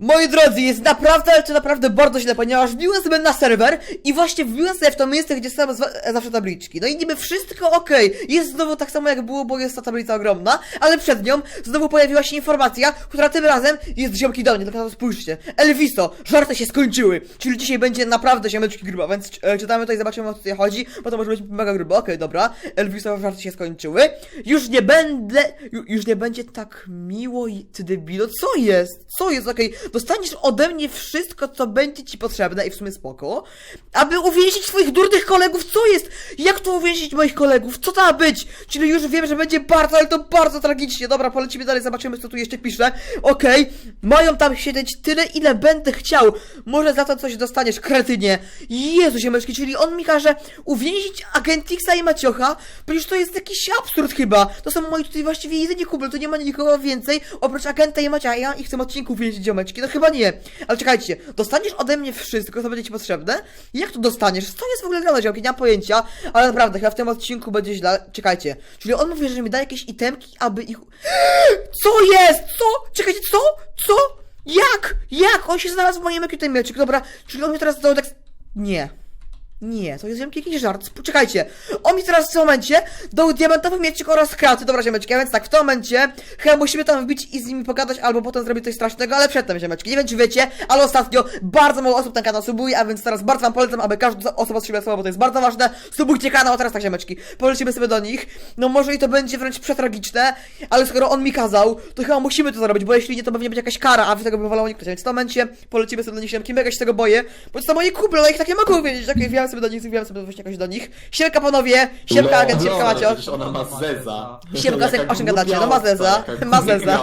Moi drodzy, jest naprawdę, ale to naprawdę bardzo źle, ponieważ wbiłem sobie na serwer i właśnie wbiłem sobie w to miejsce, gdzie są zwa- zawsze tabliczki. No i niby wszystko okej, jest znowu tak samo jak było, bo jest ta tablica ogromna, ale przed nią znowu pojawiła się informacja, która tym razem jest ziomki do mnie, tylko spójrzcie. Elviso, żarty się skończyły, czyli dzisiaj będzie naprawdę ziomeczki gruba, więc e, czytamy to i zobaczymy o co tutaj chodzi, bo to może być mega grubo, okej, dobra. Elviso, żarty się skończyły. Już nie będę, ju, już nie będzie tak miło i ty debilo, co jest? Co jest, okej, dostaniesz ode mnie wszystko, co będzie ci potrzebne i w sumie spoko, aby uwięzić swoich durnych kolegów, co jest? Jak to uwięzić moich kolegów? Co to ma być? Czyli już wiem, że będzie bardzo, ale to bardzo tragicznie. Dobra, polecimy dalej, zobaczymy, co tu jeszcze pisze. Okej, mają tam siedzieć tyle, ile będę chciał. Może za to coś dostaniesz, kretynie. Jezu, ziemeczki, czyli on mi każe uwięzić Agentixa i Maciocha? Przecież to jest jakiś absurd chyba. To są moi tutaj właściwie jedyni kuble, tu nie ma nikogo więcej, oprócz Agenta i Maciecha. Ja ich w tym odcinku uwięzić, ziomeczki. No chyba nie. Ale czekajcie, dostaniesz ode mnie wszystko, co będzie ci potrzebne? Jak to dostaniesz? Co jest w ogóle grane, ziomki? Nie mam pojęcia, ale naprawdę, chyba w tym odcinku będzie źle. Czekajcie. Czyli on mówi, że mi da jakieś itemki, aby ich... Co jest? Co? Czekajcie, co? Co? Jak? Jak? On się znalazł w moim ekwitem mieczek, dobra. Czyli on mi teraz dał tak... Nie. Nie, to jest jakiś żart. Poczekajcie. On mi teraz w tym momencie dał diamentowy mieczek oraz kraty. Dobra, ziemeczki, a więc tak, w tym momencie chyba musimy tam wbić i z nimi pogadać, albo potem zrobić coś strasznego, ale przedtem, ziemeczki. Nie wiem, czy wiecie, ale ostatnio bardzo mało osób ten kanał subuje, a więc teraz bardzo wam polecam, aby każda osoba strzeliła słowo, bo to jest bardzo ważne. Subujcie kanał, a teraz tak, ziemeczki. Polecimy sobie do nich. No może i to będzie wręcz przetragiczne, ale skoro on mi kazał, to chyba musimy to zrobić, bo jeśli nie, to pewnie będzie jakaś kara, a wy tego by wolał uniknąć. Więc w tym momencie polecimy sobie do nich ziemki. Mega się tego boję, bo to moje kuple, ale ich tak nie mogą wiedzieć. Tak, wbijamy sobie do nich, wbijamy sobie właśnie jakoś do nich. Siemka panowie, siemka No, agent, siemka no, Macio. przecież ona ma zeza. Siemka, Jaka o czym gadacie? No ma zeza, ma zeza.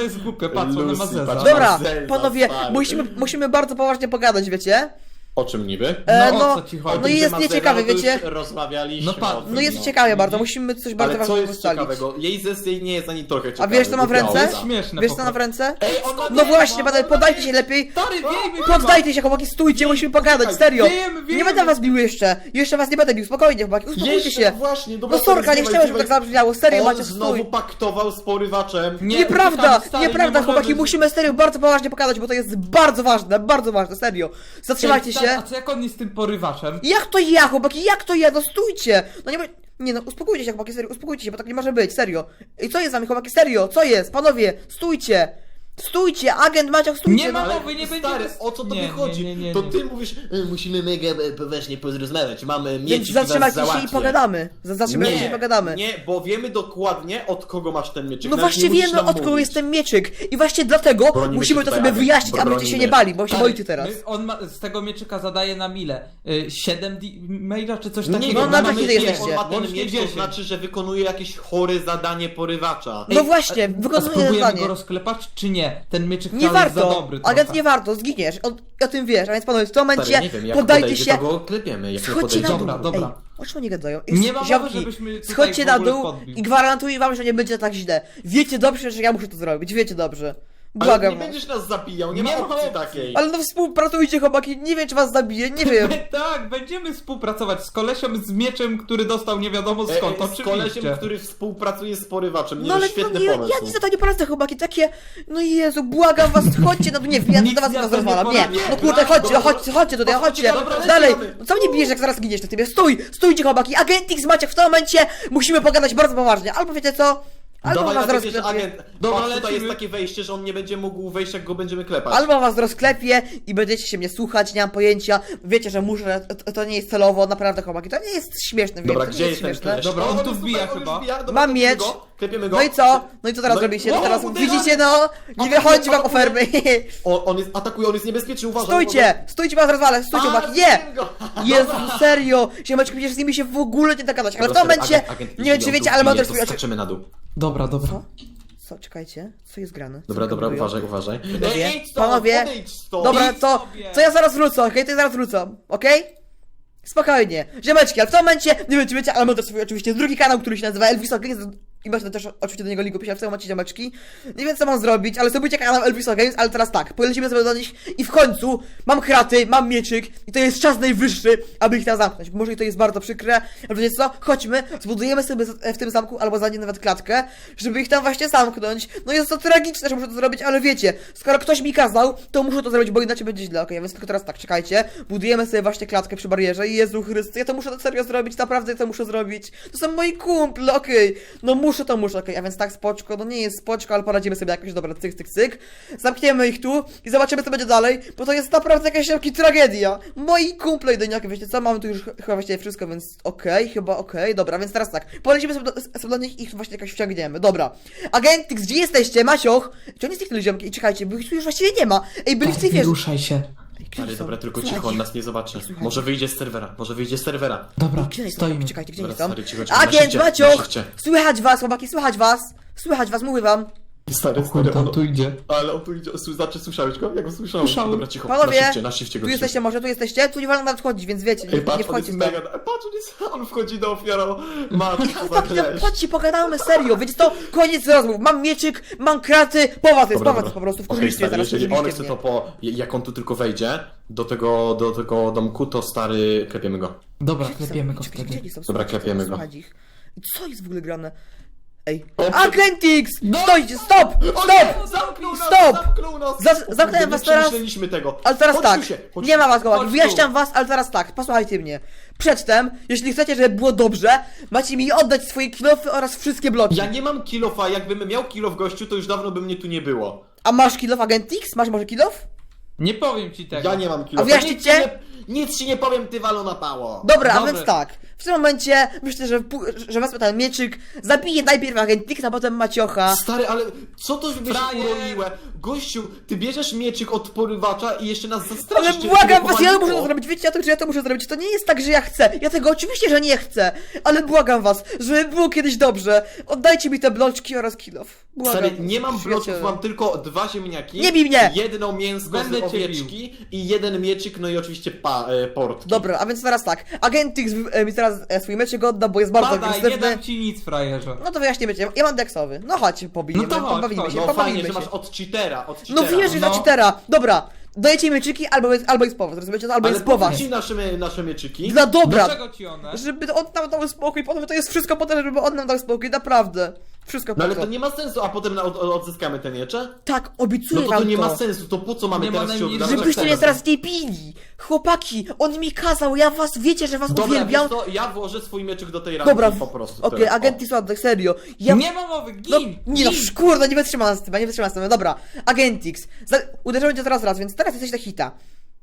jest patrz, ona ma Lucy, zeza. patrz. Dobra, Zeza, panowie, stary. musimy, musimy bardzo poważnie pogadać, wiecie? O czym niby? E, No, o no, co ci chodzi? no i jest nieciekawe, wiecie? Rozmawialiśmy No pa- o tym, No jest ciekawie bardzo, musimy coś bardzo Ale co ważnego jest ustalić. ciekawego? Jej jej nie jest ani trochę A ciekawy. wiesz co ma w ręce? Śmieszne Wiesz po co ma w prostu. ręce? Ej, on ma No nie właśnie, ma, panowie, on ma podajcie się lepiej. Stary, Poddajcie się, chłopaki, stójcie, musimy pogadać, serio. Nie będę was bił jeszcze. Jeszcze was nie będę bił, spokojnie, chłopaki, uspokójcie Jeszcze, się. właśnie, dobra, No sorka, nie chciałem, żeby tak zabrzmiało, serio, On macie znowu stój. paktował z porywaczem. Nie, Nieprawda, stary, nieprawda, nie chłopaki, musimy serio bardzo poważnie pogadać, bo to jest bardzo ważne, bardzo ważne, serio. Zatrzymajcie się. A co jak on jest tym porywaczem? Jak to ja, chłopaki, jak to ja? No stójcie! No nie, nie no, uspokójcie się, chłopaki, serio, uspokójcie się, bo tak nie może być, serio. I co jest z wami, chłopaki, serio? Co jest? Panowie, stójcie! Stójcie, agent Maciok, stójcie! Nie ma no. mowy. Wy nie Stary, będziemy- o co to Nie, nie, wychodzi? nie, nie, To nie. ty mówisz, y, musimy mega poważnie porozmawiać, mamy mieć Więc zatrzymajcie się i pogadamy. Z- Zatrzymajcie się i pogadamy. Nie, bo wiemy dokładnie od kogo masz ten mieczyk. No Nawet właśnie nie musisz wiemy, nam od kogo mówić. jest ten mieczyk. I właśnie dlatego Bronimy musimy to sobie wyjaśnić, a będziecie się nie bali, bo się Stary, boicie teraz. my- On ma, z tego mieczyka zadaje nam ile? Y, 7 di- maila czy coś Nie, takiego? nie, No, no, na mamy, takiej nie, jesteście. on ma ten Łącznie miecz, to 10. znaczy, że wykonuje jakieś chore zadanie porywacza. No właśnie, A wykonuję spróbujemy zadanie. go rozklepać, czy nie? Ten mieczyk Nie wcale jest za warto, dobry agent trochę. nie warto, zginiesz, o, o tym wiesz, a więc panowie, w tym momencie Stary, nie wiem, jak podejdzie, się, to go klepiemy, jak nie Schodźcie na dół. Dobra, dobra. Ej, o czym oni gadają? Nie ma mowy, Ziomki, żebyśmy tutaj Schodźcie w na ogóle dół podbił. i gwarantuję wam, że nie będzie tak źle. Wiecie dobrze, że ja muszę to zrobić, wiecie dobrze. Ale Błagam nie was. będziesz nas zabijał, nie, Nie ma opcji takiej. Ale no współpracujcie chłopaki, nie wiem czy was zabiję, nie wiem. tak, będziemy współpracować z kolesiem z mieczem, który dostał nie wiadomo E, skąd, e, z oczywiście. kolesiem, który współpracuje z porywaczem. Nie, No ale no, świetny nie, pomysł. ja nic za to nie poradzę chłopaki, takie, no Jezu, błagam was, chodźcie, no nie, ja do was ja nie nie rozwalam, nie, no kurde, chodźcie, dobra. chodźcie, chodźcie tutaj, chodźcie, dalej, no co mnie bijesz, jak zaraz giniesz na ciebie, stój, stójcie chłopaki, agentix Maciek w tym momencie, musimy pogadać bardzo poważnie, albo wiecie co, albo Dawaj, jeszcze rozklepie, agent. Dobra, Patrz, tutaj lecimy. jest takie wejście, że on nie będzie mógł wejść, jak go będziemy klepać. albo was rozklepie i będziecie się mnie słuchać, nie mam pojęcia, wiecie, że muszę, to, to nie jest celowo, naprawdę chłopaki, to nie jest śmieszne, wiem, Dobra, to gdzie nie jest jest ten śmieszne. klesz? Dobra, on tu jest wbija tutaj, on już chyba. wbija. Dobra, Mam klepiemy miecz. Go, klepiemy go. No i co? No i co teraz No i- robicie? O, teraz uderza! widzicie, no, nie Atakuje, wychodzi wam o atakuje. fermy. O, on jest, atakuje, on jest niebezpieczny, uważaj. Stójcie! Stójcie, was rozwalę! Stójcie, chłopaki! Nie! Jezu, serio! Ziomeczki, przecież z nimi się w ogóle nie dogadać. Ale w tym momencie, nie wiem czy wiecie, ale mam też swój oczy... Skaczymy na dół. Dobra, dobra. Co? Co? Czekajcie. Co jest grane? Co Dobra, dobra, uważaj, uważaj. Panowie, Ej, idź stąd, panowie, odejdź stąd. Dobra, Idź to... sobie. To ja zaraz wrócę, okej? To ja zaraz wrócę, okej? Spokojnie. Ziomeczki, ale w tym momencie, nie wiem czy wiecie, ale mam też swój oczywiście drugi kanał, który się nazywa Elvis Games Chyba, też oczywiście do niego ligu pisać, macie ziomeczki. Nie wiem co mam zrobić, ale sobie kanał Elviso Games, ale teraz tak, polecimy sobie do nich i w końcu mam kraty, mam mieczyk i to jest czas najwyższy, aby ich tam zamknąć. Może to jest bardzo przykre, ale wiecie co, chodźmy, zbudujemy sobie w tym zamku, albo za nie nawet klatkę, żeby ich tam właśnie zamknąć. No jest to tragiczne, że muszę to zrobić, ale wiecie, skoro ktoś mi kazał, to muszę to zrobić, bo inaczej będzie źle, okej, więc tylko teraz tak, czekajcie, budujemy sobie właśnie klatkę przy barierze i Jezu Chryste, ja to muszę to serio zrobić, naprawdę ja to muszę zrobić. To są moi kumple, okej, no muszę to, muszę, okej, a więc tak, spoczko, no nie jest spoczko, ale poradzimy sobie jakoś, dobra, cyk, cyk, cyk. Zamkniemy ich tu i zobaczymy, co będzie dalej, bo to jest naprawdę jakaś wielka tragedia. Moi kumple jedyniaki, wiecie co, mamy tu już ch- chyba właściwie wszystko, więc okej, chyba okej, dobra, więc teraz tak, polecimy sobie do, sobie do nich i ich właśnie jakoś wciągniemy, dobra. Agentix, gdzie jesteście, Macioch? Czy oni zniknęli ziomki? I czekajcie, bo ich tu już właściwie nie ma. Ej, byli w tej Nie wieży. ruszaj się. Są? dobra, tylko Słuchajcie. cicho, on nas nie zobaczy. Może wyjdzie z serwera, może wyjdzie z serwera. Dobra, Gdzie oni są? stoimy. Czekajcie, gdzie oni Dobra, są? stary, cicho, cicho, na Agent szybcie, na Macioch! szybcie. Słychać was, chłopaki, słychać was! Słychać was, mówię wam. Stary, stary, on tu idzie. Ale on tu idzie, znaczy słyszałeś go? Ja go słyszałem. Słyszałem. Dobra, cicho, Panowie, na szybcie go Tu jesteście może, tu jesteście? Tu nie wolno nawet wchodzić, więc wiecie, nie, Ej, nie patrz, on jest wchodźcie tam. mega, patrz, on, jest, on wchodzi do no gresz. chodźcie, pogadamy serio, wiecie to? Koniec rozmów, mam mieczyk, mam kraty, po was jest, po was po prostu, wkurzyliście stary, teraz, jeżeli on chce to po... Jak on tu tylko wejdzie do tego, do tego domku, to stary, klepiemy go. Dobra, klepiemy go wtedy. Dobra, klepiemy go. Co jest w ogóle grane? Ej, Aglentix! No! Stop! O Stop! Zamknął nas! Stop! Zamknął nas! Za- zamknąłem nie was teraz. przemyśleliśmy tego. Ale teraz Chodź tak, tu się, chodź nie tu. ma was Chodź tu. wyjaśniam was, ale teraz tak, posłuchajcie mnie. Przedtem, jeśli chcecie, żeby było dobrze, macie mi oddać swoje kilofy oraz wszystkie bloki. Ja nie mam kilofa, jakbym miał kilof gościu, to już dawno by mnie tu nie było. A masz kilof Agentix? Masz może kilof? Nie powiem ci tego. Ja nie mam kilofa. wyjaśnicie? Nic ci nie, nic ci nie powiem, ty walo na pało. Dobra, a Dobre. więc tak. W tym momencie myślę, że, że wezmę ten mieczyk, zabiję najpierw Agentixa, a potem Maciocha. Stary, ale co to by się Frajer! uroniłe? Gościu, ty bierzesz mieczyk od porywacza i jeszcze nas Ale zastraszysz. cię błagam was, ja to muszę to zrobić, wiecie o tym, że ja to muszę zrobić, to nie jest tak, że ja chcę, ja tego oczywiście, że nie chcę, ale błagam was, żeby było kiedyś dobrze, oddajcie mi te bloczki oraz kilof, błagam Stary, nie mam przyjaciele. mam tylko dwa ziemniaki. Nie bij mnie! Jedno mięsko Będę z cię owieczki i jeden mieczyk, no i oczywiście pa, e, portki. Dobra, a więc teraz tak, Agentix e, mi teraz e, swój meczek odda, bo jest bardzo Badaj, nie agresywny, dam ci nic, frajerze. no to wyjaśnijmy cię, ja mam deksowy, no chodź, pobijemy, No to chodź, pobawimy chodź. się, No pobawimy fajnie, się. że masz od cheatera, od No cheatera. wiesz, że No. na cheatera. Dobra, dajecie mieczyki, albo jest, albo jest po was, rozumiecie? Albo Ale jest po co ci nasze, nasze mieczyki? Dla dobra, Dlaczego ci one? żeby on nam dał spokój, potem to jest wszystko po to, żeby on nam dał spokój, naprawdę. Wszystko po No ale to. to nie ma sensu, a potem na, od, od, odzyskamy te miecze? Tak, obiecuję No to to wam nie to. ma sensu, to po co mamy Nie ma teraz się najmniejszego oddawać? Żebyście mnie teraz nie pili! Chłopaki, on mi kazał, ja was, wiecie, że was Dobra, uwielbiam. wiesz co, ja włożę swój mieczyk do tej ramki Dobra, po prostu. okej, tyle. agent Sładek, serio. Ja... Nie ma mowy, No, gin! nie no, gin. kurde, nie wytrzymam z tym, ja nie wytrzymam z tym. Dobra, Agentix, za... uderzymy cię teraz raz, więc teraz jesteś na hita.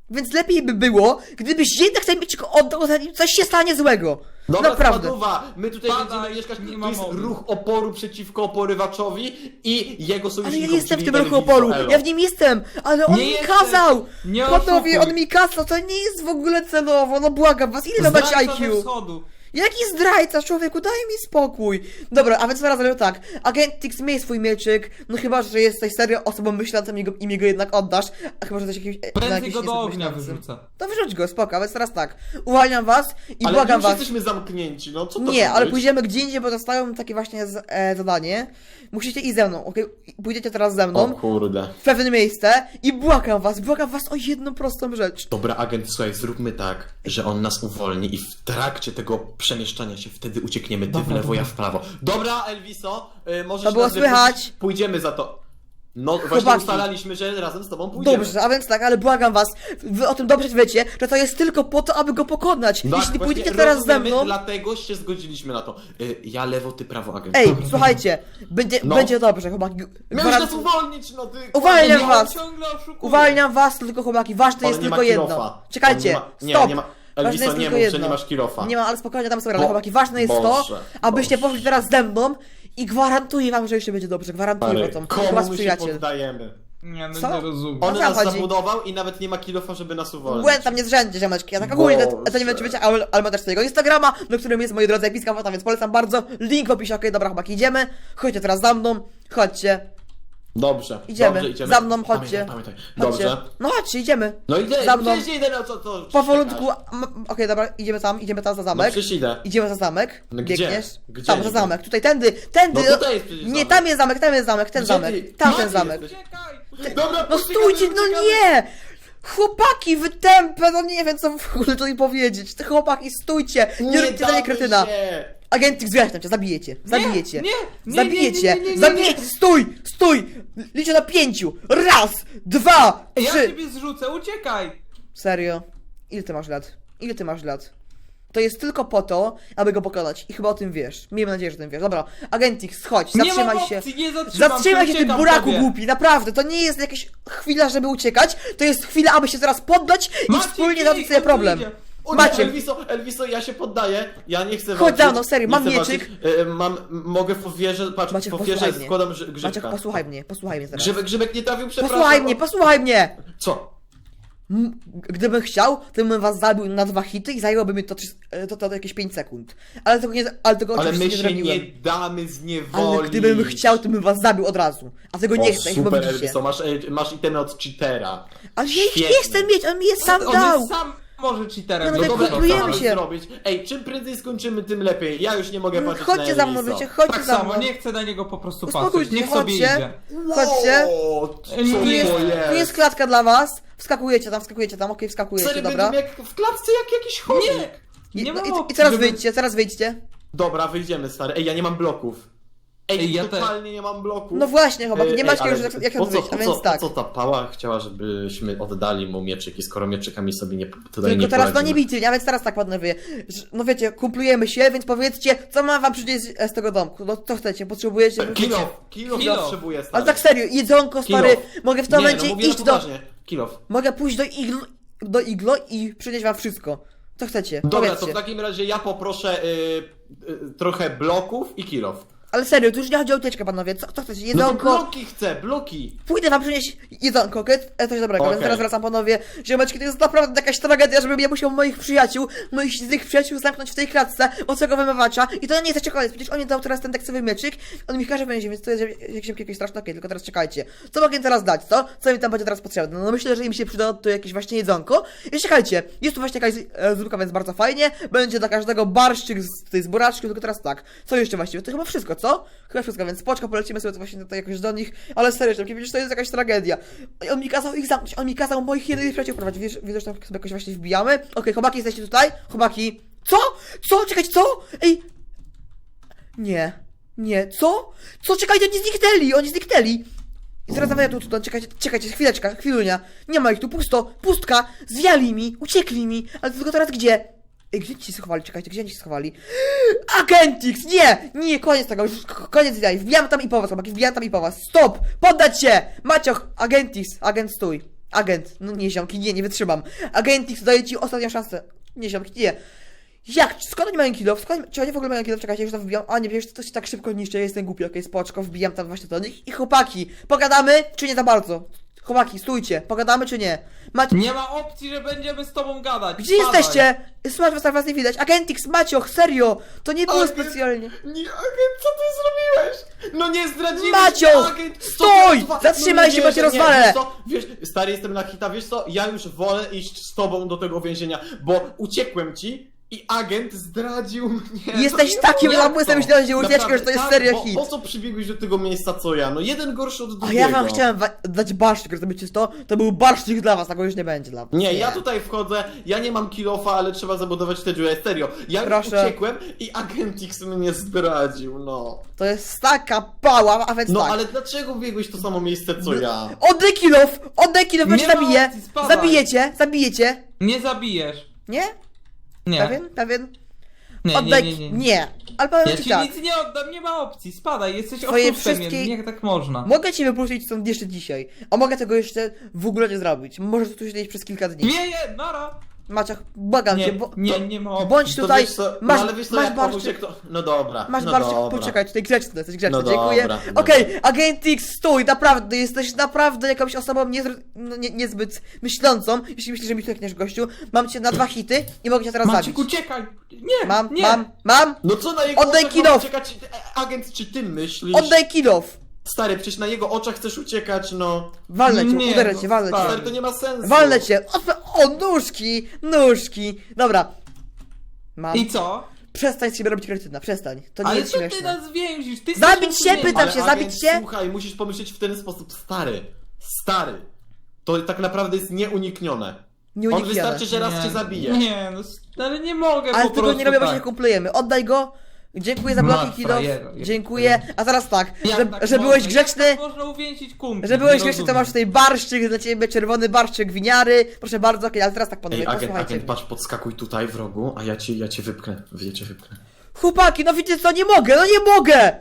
Więc lepiej by było, gdybyś jednak ten mieczek oddał, zanim coś się stanie złego. Dobra, Naprawdę. Spaduwa, my tutaj Badaj, będziemy mieszkać, nie ma jest mowy. ruch oporu przeciwko porywaczowi i jego Ale sojusznikom, ja nie jestem w czyli tym ruchu oporu, Elo. ja w nim jestem, ale on Nie mi jesteś. kazał! Nie Panowie, oszukuj. on mi kazał, to nie jest w ogóle celowo, no błagam was, ile wy macie Zdrajca ze IQ? wschodu. Jaki zdrajca, człowieku, daj mi spokój. Dobra, a więc teraz zrobię tak. Agent Tix miej swój mieczyk, no chyba, że jesteś serio osobą myślącą i go- i mi go jednak oddasz, a chyba, że jesteś jakimś... e, Prędzej go do ognia wyrzucę. To wyrzuć go, spoko, a więc teraz tak. Uwalniam was i Ale błagam was. jesteśmy zamknięci, no co to Nie, ale być? pójdziemy gdzie indziej, bo dostają takie właśnie z, e, zadanie. Musicie iść ze mną, okej? Pójdziecie teraz ze O mną kurde. w pewne miejsce i błagam was, błagam was o jedną prostą rzecz. Dobra, agent, słuchaj, zróbmy tak, że on nas uwolni i w trakcie tego przemieszczania się wtedy uciekniemy, ty w Dobra, lewo, dobra. ja w prawo. Dobra, Elviso, y, możesz To było nas słychać. wypuścić? Pójdziemy za to. No, właśnie Chłopaki. ustalaliśmy, że razem z tobą pójdziemy. Dobrze, a więc tak, ale błagam was, wy o tym dobrze wiecie, że to jest tylko po to, aby go pokonać. No, Jeśli właśnie pójdziecie teraz ze rozumiemy, mną, Dlatego się zgodziliśmy na to. Y, ja lewo, ty prawo, agent. Ej, słuchajcie, będzie, No. będzie dobrze, chłopaki. Miałeś nas Gwarantuję- uwolnić, no ty... Uwalniam was. ciągle. Uwalniam was, tylko chłopaki, ważne jest nie ma tylko jedno. kilofa. Czekajcie, nie ma- nie, stop. nie ma- Jest nie tylko mów, że jedno. nie masz kilofa. Nie ma, ale spokojnie, dam sobie radę, Bo- chłopaki. Ważne jest Boże, to, abyście Boże. poszli teraz ze mną i gwarantuję wam, że jeszcze będzie dobrze. Gwarantuję wam to. komu Was my się przyjaciel. poddajemy? Nie, no Co? nie rozumiem. On nas chodzi? zabudował i nawet nie ma kilofa, żeby nas uwolnić. Błęd tam nie zrzędzie, ziomeczki. Ja tak ogólnie to, to nie wiem, czy wiecie, ale, ale ma też swojego Instagrama, na którym jest, moi drodzy, epicka fota, więc polecam bardzo. Link w opisie, okej, dobra, chłopaki, idziemy. Chodźcie teraz za mną, chodźcie. Dobrze, Idziemy. dobrze, idziemy. Za mną, chodźcie. Pamiętaj, pamiętaj. Chodźcie. Dobrze. No chodźcie, idziemy. No idę, Za mną. przecież idę, no co to? Powolutku. m- Okej, dobra, idziemy tam, idziemy tam za No zamek. przecież idę. Idziemy za zamek. No gdzie? Biegniesz? Gdzie tam, za niby? zamek. Tutaj, tędy, tędy. No tutaj jest przecież Nie, zamek. tam jest zamek, tam jest zamek, ten Gdzie zamek. ty? Tam Gdzie ten ty zamek. jesteś? Dobra, No uciekamy, stójcie, no uciekamy. nie! Chłopaki, wy tępe, no nie wiem co w ogóle tutaj powiedzieć. Te chłopaki, stójcie! Nie róbcie damy kretyna. się. Agentik, zwiaśniam cię, zabijecie. Zabijecie. nie, nie, Zabijecie. nie, nie, nie, nie, Zabijecie. Stój! Stój! Liczę na pięciu. Raz, dwa, Ja trzy. ciebie zrzucę, uciekaj! Serio? Ile ty masz lat? Ile ty masz lat? To jest tylko po to, aby go pokonać. I chyba o tym wiesz. Miejmy nadzieję, że o tym wiesz. Dobra, Agentix, chodź, Nie zatrzymaj mam się. opcji, nie zatrzymam Zatrzymaj się, ty uciekam buraku tobie. głupi, naprawdę. To nie jest jakaś chwila, żeby uciekać. To jest chwila, aby się zaraz poddać i Maciek, wspólnie nie, załatwić sobie on tu problem. idzie. O nie, Maciek. Elviso, Elviso, ja się poddaję. Ja nie chcę Chodź za mną, serio, nie mam chcę mieczyk. walczyć. E, mam, mogę w ofierze, patrz, Maciek, w ofierze posłuchaj mnie. składam grze- Maciek, grzybka. posłuchaj mnie, posłuchaj mnie teraz. Grzybek, grzybek nie trafił, przepraszam. Posłuchaj mnie, posłuchaj mnie! Co? M- Gdybym chciał, to bym was zabił na dwa hity i zajęłoby mi to, e, to, to, jakieś 5 sekund. Ale tego nie, ale tego Ale oczywiście my nie się zrobiłem. nie damy zniewolić. Ale gdybym chciał, to bym was zabił od razu. A tego nie o, chcę, chyba super, widzicie. Elviso, masz, e, masz itemy od cheatera. Ale ja ich Świetnie. nie chcę mieć, on mi je sam On dał! jest sam może cheaterem. No No dobra, mamy się. zrobić? Ej, czym prędzej skończymy, tym lepiej. Ja już nie mogę patrzeć Chodźcie na za mną, wiecie, chodźcie Tak za samo, mną. nie chcę na niego po prostu patrzeć. Niech sobie chodźcie. idzie. Chodźcie. Wow, co Tu jest, to tu jest klatka dla was. Wskakujecie tam, wskakujecie tam, okej, wskakujecie, Serio, dobra. jak w klatce jak jakiś chomik. I, Nie no, ma i, I teraz wyjdźcie, teraz wyjdźcie. Dobra, wyjdziemy, stary. Ej, ja nie mam bloków. Ej, Ej, ja te- totalnie nie mam bloków. No właśnie, chłopaki, nie Ej, macie ale już jak, jak po co, wyjść, a po więc co, tak. Po co ta pała chciała, żebyśmy oddali mu mieczyk i skoro mieczykami sobie nie, tutaj Tylko nie teraz no nie mnie, a więc teraz tak panowie. że- No wiecie, kumplujemy się, więc powiedzcie, co mam wam przynieść z tego domku. No co chcecie, potrzebujecie? Kilo, kilo, Kilo. potrzebuję, stary. Ale tak serio, jedzonko stary, Kilof. mogę w tym nie, momencie no iść do... Kilof. Mogę pójść do iglo, do iglo i przynieść wam wszystko. Co chcecie? Dobra, to Powiedzcie. w takim razie ja poproszę y, y, trochę bloków i kilof. Ale serio, tu już nie chodzi o ucieczkę panowie, co, co chcecie? No to Jedzonko? bloki chcę, bloki. Pójdę wam przynieść jedzonko, okej? Okay? Coś dobrego, więc Okej. teraz wracam panowie. Ziomeczki, to jest naprawdę jakaś tragedia, żebym ja musiał moich przyjaciół, moich złych przyjaciół zamknąć w tej klatce ocego wymywacza. I to nie jest jeszcze koniec, przecież on mi dał teraz ten tekstowy mieczyk, on mi każe będzie, więc to jest jakieś, jakieś straszne, okej, tylko teraz czekajcie. Co mogę im teraz dać, co? Co mi tam będzie teraz potrzebne? No myślę, że im się przyda to jakieś właśnie jedzonko. I czekajcie, jest tu właśnie jakaś e, zupka, więc bardzo fajnie. Będzie dla każdego barszczyk z tej z buraczki, tylko teraz tak. Co jeszcze właściwie? To chyba wszystko, co? Chyba wszystko, więc spoczko, polecimy sobie właśnie tutaj jakoś do nich, ale serio, przecież to jest jakaś tragedia. I on mi kazał ich zamknąć, on mi kazał moich jedynych przyjaciół prowadzić. Wiesz, wiesz, tam sobie jakoś właśnie wbijamy? Okej, chłopaki, jesteście tutaj? Chłopaki. Co? Co? Czekajcie, co? Ej! Nie. Nie, co? Co? Czekajcie, oni zniknęli, oni zniknęli. I zaraz tu, tu, tu, czekajcie, czekajcie, chwileczka, chwilunia. Nie ma ich tu, pusto, pustka, zwiali mi, uciekli mi, ale tylko teraz gdzie? Ej, gdzie ci się schowali? Czekajcie, gdzie oni się schowali? Agentix! Nie! Nie, koniec tego, już koniec dnia. Wbijam tam i po was, chłopaki, wbijam tam i po was. Stop! Poddać się! Macioch, Agentix, agent stój. Agent, no nie ziomki, nie, nie wytrzymam. Agentix daje ci ostatnią szansę. Nie ziomki, nie. Jak? Skąd oni mają kilof? Skąd, czy oni w ogóle mają kilof? Czekajcie, już tam wbijam. A nie, przecież to się tak szybko niszczy, ja jestem głupi, okej, spoczko, wbijam tam właśnie do nich. I chłopaki, pogadamy, czy nie za bardzo? Chłopaki, stójcie, pogadamy, czy nie? Macie... Nie ma opcji, że będziemy z tobą gadać. Gdzie Spadaj. jesteście? Słuchaj, was was nie widać. Agentix, Macioch, serio! To nie było Agent- specjalnie. Nie, agent, co ty zrobiłeś? No nie zdradziłeś Macio! mnie, agent! Co Stój! ty- no Zatrzymaj się, bo cię nie, rozwalę! Wiesz, co? wiesz, stary, jestem na hita, wiesz co? Ja już wolę iść z tobą do tego więzienia, bo uciekłem ci i agent zdradził mnie. Jesteś nie takim Jak to? że ucieczka, Naprawdę, że to jest tak, serio bo, hit. Po co przybiegłeś do tego miejsca co ja? No jeden gorszy od A drugiego. ja wam chciałem wa- dać barszczyk, rozumiecie to? To był barszczyk dla was, tego już nie będzie dla was. Nie, ja tutaj wchodzę, ja nie mam kilofa, ale trzeba zabudować tę dziurę, serio. Ja już Proszę. uciekłem i agent X mnie zdradził, no. To jest taka pała, a więc No tak. ale dlaczego biegłeś to samo miejsce co ja? Oddaj kilof! Oddaj kilof, bo Nie cię ma zabiję! opcji, spadaj. Zabijecie, zabijecie. Nie zabijesz. Nie? Nie. Pewien? Pewien? Nie, Oddaj... nie, nie. nie. Powiem Ja ci tak. nic nie oddam, nie ma opcji. Spadaj, jesteś Twoje oszustem, wszystkie- tak można. Mogę cię wypuścić stąd jeszcze dzisiaj. A mogę tego jeszcze w ogóle nie zrobić. Może tu siedzieć przez kilka dni. Nie, nie, nara. Maciach, błagam cię, Nie, bo... nie, nie opcji. Bądź tutaj, co, masz, no ale wiesz co, masz barszczyk, się kto... No dobra, masz no barszczyk, dobra. poczekaj, tutaj grzeczny, jesteś grzeczny, No dziękuję. dobra, Okej, Agent X, stój, naprawdę, jesteś naprawdę jakąś osobą niezr... no, nie, niezbyt myślącą, jeśli myślisz, że mi klekniesz, gościu. Mam cię na dwa hity i mogę cię teraz Maciek, zabić. uciekaj. Nie, Mam, nie. mam, mam! No co na jego Oddaj mam czekać? E, Agent, czy ty myślisz? Oddaj kilof! Stary, przecież na jego oczach chcesz uciekać, no. Walnę cię, Nie, uderzę no, cię, walnę cię. Stary, to nie ma sensu. Walnę cię! O, o, nóżki! Nóżki! Dobra. Mam. I co? Przestań z siebie robić kretyna, przestań. To nie Ale jest co ty śmieszne. nas więzisz? Ty Zabić się, nas pytam się, zabić agent, się? Słuchaj, musisz pomyśleć w ten sposób, stary. Stary. To tak naprawdę jest nieuniknione. Nie On unikniemy. wystarczy, że raz Nie, cię zabije. Nie, no, s- ale nie mogę Ale po tego prostu nie robię, bo tak. kumplujemy. Oddaj go. Dziękuję za bloki, Kido. Dziękuję. A teraz tak, Jak że, tak że można? byłeś Jak grzeczny, tak można uwięzić kumpli? że byłeś Nie grzeczny, to rozumiem. masz tutaj barszczyk dla ciebie, czerwony barszczyk winiary. Proszę bardzo, okej, ale teraz tak panowie, Ej, agent, posłuchajcie. agent, patrz, podskakuj tutaj w rogu, a ja cię, ja cię wypchnę. Ja cię wypchnę. Chłopaki, no wiecie co, nie mogę, no nie mogę!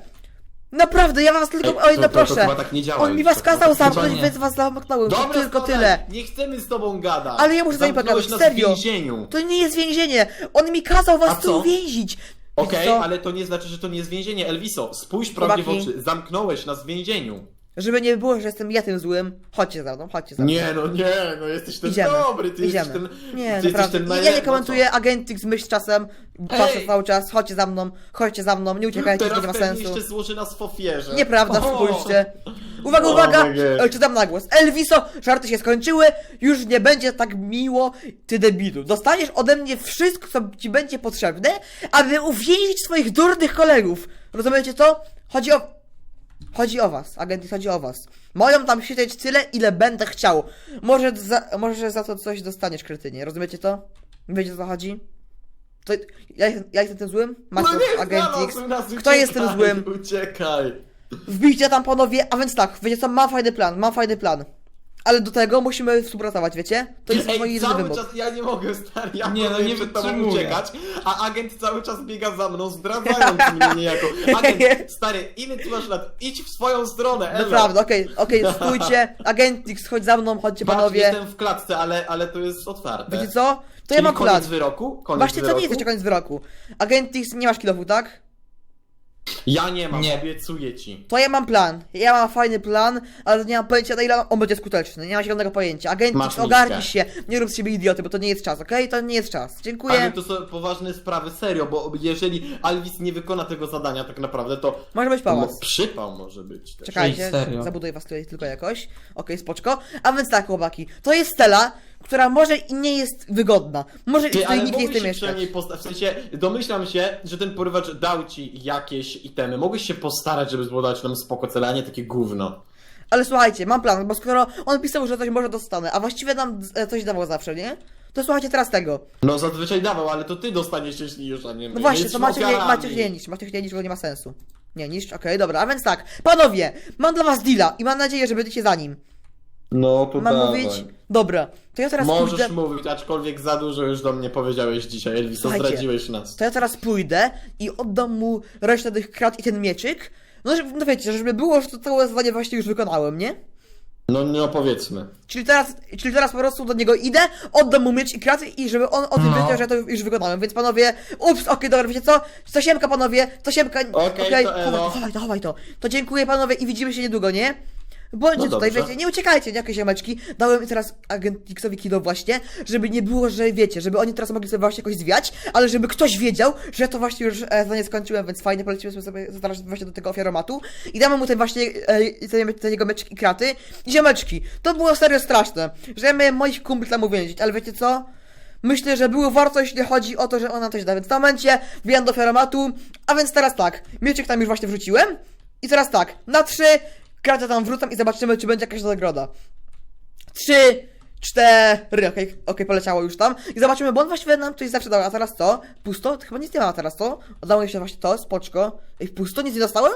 Naprawdę, ja was tylko, Ej, oj, to- no to- to proszę. chyba tak nie działa On mi już, was to kazał tak nie zamknąć, więc was zamknąłem, to Dobra, tylko spadaj, tyle. Nie chcemy z tobą gadać. Ale ja muszę z Zamknąłeś pogadać, nas serio. w więzieniu. To nie jest więzienie, on mi kazał A was co? tu uwięzić. Okej, co? ale to nie znaczy, że to nie jest więzienie. Elviso, spójrz prawdzie w Chłopaki. oczy. Zamknąłeś nas w więzieniu. Żeby nie było, że jestem ja tym złym, chodźcie za mną, chodźcie za mną. Nie, no nie, no jesteś ten Idziemy, dobry, ty idziemy. jesteś ten... Nie, ty jesteś naprawdę. ten ja nie komentuję Agentix myśl czasem, patrzę Ej! cały czas, chodźcie za mną, chodźcie za mną, nie uciekajcie, to Teraz nie ma sensu. jeszcze złoży nas w ofierze. Nieprawda, spójrzcie. Uwaga, uwaga! Czytam na głos. Elviso, żarty się skończyły, już nie będzie tak miło, ty debilu. Dostaniesz ode mnie wszystko, co ci będzie potrzebne, aby uwięzić swoich durnych kolegów. Rozumiecie to? Chodzi o... Chodzi o was, agenty, chodzi o was. Moją tam siedzieć tyle, ile będę chciał. Może za, może za to coś dostaniesz, kretynie. Rozumiecie to? Wiecie o co chodzi? To, ja, jestem, ja jestem tym złym? Macie no Agentix. znalazł nas, Kto jest tym złym? Uciekaj. Wbijcie tam panowie, a więc tak, wiecie co, mam fajny plan, mam fajny plan. Ale do tego musimy współpracować, wiecie? To jest mój Ej, jedyny cały wymóg. czas, ja nie mogę, stary, ja Nie, no nie przed tobą wytrzymuję. uciekać, a agent cały czas biega za mną, zdradzając mnie niejako. Agent, stary, ile ty masz lat? Idź w swoją stronę, elo. Naprawdę, okej, okej, stójcie, Agentix, chodź za mną, chodźcie Patrz, panowie. jestem w klatce, ale, ale to jest otwarte. Wiecie co? To Czyli ja mam plan. koniec wyroku? Koniec Właśnie to wyroku? nie jest jeszcze koniec wyroku. Agentix, nie masz kilofu, tak? Ja nie mam, Nie. obiecuję ci. To ja mam plan. Ja mam fajny plan, ale nie mam pojęcia na ile on będzie skuteczny. Nie mam zielonego pojęcia. Masz miskę. ogarnij się. Nie rób z siebie idioty, bo to nie jest czas, okej? To nie jest czas. Dziękuję. Ale to są poważne sprawy, serio, bo jeżeli Alvis nie wykona tego zadania tak naprawdę, to, Może być pałac. mo- przypał może być też. Czekajcie, Ej, serio? zabuduję was tutaj tylko jakoś. Okej, spoczko. A więc tak, chłopaki, to jest Stella, która może i nie jest wygodna. Może Ty, tutaj ale nikt nie chce się mieszkać. przynajmniej posta- w sensie, domyślam się, że ten porywacz dał ci jakieś itemy. Mogłeś się postarać, żeby zbudować nam spoko cele, a nie takie gówno. Ale słuchajcie, mam plan, bo skoro on pisał, że coś może dostanę, a właściwie nam e, coś dawał zawsze, nie? To słuchajcie teraz tego. No zazwyczaj dawał, ale to ty dostaniesz jeśli już, a nie my. No właśnie, to Jesteśmy macie, nie, ofiarami. macie nie niszcz, macie nie niszcz, bo nie ma sensu. Nie niszcz, okej, dobra, a więc tak. Panowie, mam dla was deala i mam nadzieję, że będziecie za nim. No to Mam dawaj. mówić? Dobra, to ja teraz Możesz pójdę... mówić, aczkolwiek za dużo już do mnie powiedziałeś dzisiaj, Elviso, Słuchajcie. zdradziłeś nas. To ja teraz pójdę i oddam mu resztę tych krat i ten mieczyk. No, żeby, no wiecie, żeby było, że to całe zadanie właśnie już wykonałem, nie? No, no powiedzmy. Czyli teraz, czyli teraz po prostu do niego idę, oddam mu miecz i kraty i żeby on o tym No. wiedział, że ja to już wykonałem. Więc panowie, ups, okej, dobra, wiecie co? Co siemka panowie, co siemka, Okej, to elo. chowaj, chowaj to, chowaj to. To dziękuję panowie i widzimy się niedługo, nie? Bądźcie No tutaj, dobrze. wiecie, nie uciekajcie, nie jakieś ziomeczki. Dałem teraz agent X-owi kilo właśnie, żeby nie było, że wiecie, żeby oni teraz mogli sobie właśnie jakoś zwiać, ale żeby ktoś wiedział, że to właśnie już e, zadanie skończyłem, więc fajnie polecimy sobie zaraz właśnie do tego ofiaromatu i damy mu ten właśnie, e, ten, ten jego meczek i kraty. I ziomeczki, to było serio straszne, że ja miałem moich kumpli tam uwięzić, ale wiecie co? Myślę, że było warto, jeśli chodzi o to, że ona coś da, więc w tym momencie wbijam do ofiaromatu, a więc teraz tak, mieczek tam już właśnie wrzuciłem i teraz tak, na trzy kratę tam wrzucam i zobaczymy, czy będzie jakaś nagroda. Trzy, cztery, okej, okej, poleciało już tam. I zobaczymy, bo on właściwie nam coś zawsze dał, a teraz to? Pusto? Chyba nic nie ma, teraz to? Oddało jeszcze właśnie to, spoczko. Ej, pusto? Nic nie dostałem?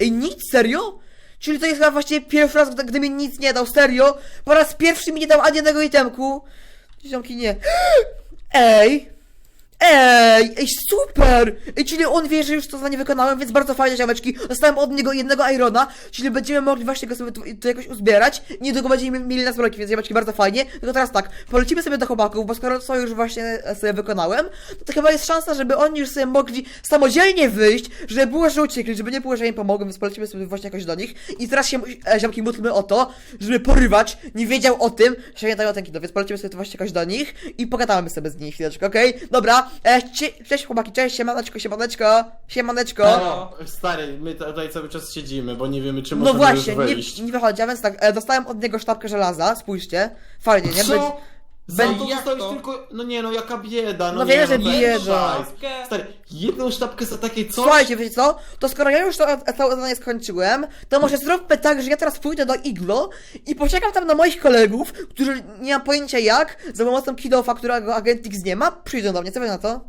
Ej, nic? Serio? Czyli to jest chyba właściwie pierwszy raz, gdy, mi nic nie dał, serio? Po raz pierwszy mi nie dał ani jednego itemku. Ziomki, nie. Ej! Ej, ej, super! Ej, czyli on wie, że już to zadanie wykonałem, więc bardzo fajne ziomeczki. Dostałem od niego jednego Irona, czyli będziemy mogli właśnie go sobie tu, jakoś uzbierać. Niedługo będziemy mieli na zbrojki, więc ziomeczki bardzo fajnie. Tylko teraz tak, polecimy sobie do chłopaków, bo skoro co już właśnie sobie wykonałem, to, to chyba jest szansa, żeby oni już sobie mogli samodzielnie wyjść, żeby było, że uciekli, żeby nie było, że im pomogłem, więc polecimy sobie właśnie jakoś do nich. I teraz się, e, ziomki, módlmy o to, żeby porywacz nie wiedział o tym, że nie dają ten kino, więc polecimy sobie to właśnie jakoś do nich i pogadamy sobie z nimi chwileczkę, okej? Dobra, e, cie, cześć chłopaki, cześć, siemaneczko, siemaneczko, siemaneczko. Halo. Stary, my tutaj cały czas siedzimy, bo nie wiemy, czy No możemy właśnie, już wyjść. nie, nie wychodzi, a więc tak, e, dostałem od niego sztabkę żelaza, spójrzcie, fajnie, nie? Co? Będzie- to Jak dostałeś to? tylko... No nie, no jaka bieda, no, No nie, wiem, że no bieda. Stary, jedną sztabkę za takie coś? Słuchajcie, wiecie co? To skoro ja już to całe zadanie skończyłem, to może zróbmy tak, że ja teraz pójdę do Iglo i poczekam tam na moich kolegów, którzy nie mam pojęcia jak, za pomocą Kidofa, którego agent X nie ma, przyjdą do mnie, co wy na to?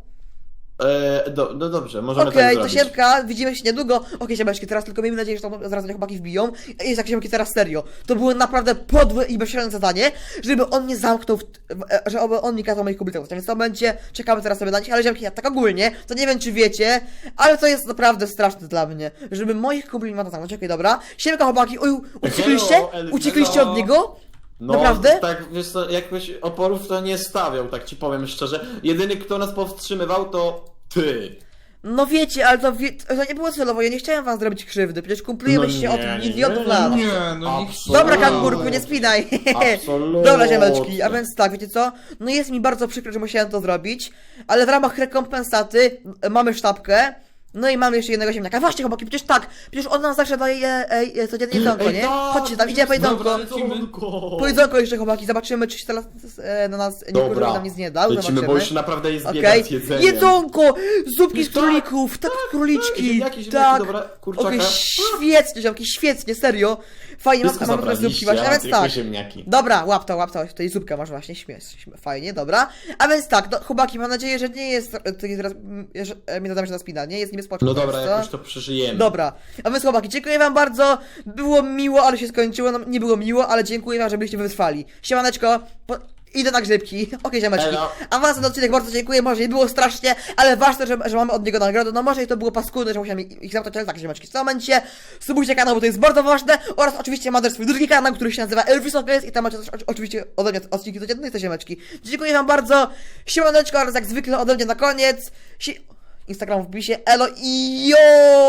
E, do, no dobrze, możemy Okej, tak to zrobić. siemka, widzimy się niedługo. Okej, siemeczki, teraz tylko miejmy nadzieję, że tam zaraz mnie chłopaki wbiją. Jest jak siemki, teraz serio. To było naprawdę podłe i bezczelne zadanie, żeby on mnie zamknął, w, e, żeby on mi kazał moich kubitów. Więc to będzie, czekamy teraz sobie na nich, ale ziemki, ja tak ogólnie, to nie wiem czy wiecie, ale to jest naprawdę straszne dla mnie, żeby moich kubli ma zamknąć. Okej, dobra. Siemka chłopaki, oj, uciekliście? Uciekliście od niego? No, Naprawdę? tak, wiesz co, jakoś oporów to nie stawiał, tak ci powiem szczerze. Jedyny, kto nas powstrzymywał, to ty. No wiecie, ale to, wie, to nie było celowo, ja nie chciałem wam zrobić krzywdy, przecież kumplujemy No się nie, od nie, milionów nie, lat. Nie, no nikt... Absolutnie. Dobra, kangurku, nie spinaj. Absolutnie. Dobra, ziemeczki, a więc tak, wiecie co? No jest mi bardzo przykro, że musiałem to zrobić, ale w ramach rekompensaty mamy sztabkę. No i mamy jeszcze jednego ziemniaka. Właśnie, chłopaki, przecież tak, przecież on nam zawsze daje e, e, codziennie jedzonko, nie? tak, Chodźcie tam, idziemy po jedzonko. Po jedzonko jeszcze, chłopaki, zobaczymy, czy się teraz e, na nas nie kurwa, nam nic nie dał. lecimy, Zobaczymy. bo już naprawdę jest bieda Okej, z jedzeniem. jedzonko! Zupki z Tak, królików, tak, króliczki, ziemniaki, ziemniaki, tak. dobra, kurczaka. Okej, świetnie, ziomki, świetnie, serio. Fajnie, mam, Wszystko mam trochę zupki zabraliście, właśnie, a a więc tylko tak. ziemniaki. Dobra, łap to, łap to, tutaj zupkę masz właśnie, śmie, śmie, fajnie, dobra. A więc tak, no, chłopaki, mam nadzieję, że nie jest, e, to jest teraz, mm, że e, się na spina, nie? Jest No dobra, co? jakoś to przeżyjemy. Dobra, a więc chłopaki, dziękuję wam bardzo, było miło, ale się skończyło, no nie było miło, ale dziękuję wam, że byliście wytrwali. Siemaneczko, po... idę na grzybki, okej ziomeczki. Elo. A wam za ten odcinek bardzo dziękuję, może nie było strasznie, ale ważne, że, że mamy od niego nagrodę, no może i to było paskudne, że musiałem ich zamknąć, ale tak ziomeczki, w tym momencie subujcie kanał, bo to jest bardzo ważne oraz oczywiście ma też swój drugi kanał, który się nazywa Elvis Games i tam macie też oczy- oczywiście ode mnie odcinki codzienne i to ziomeczki. Dziękuję wam bardzo, siemaneczko oraz jak zwykle ode mnie na koniec, Sie... Instagram w opisie, elo i jo!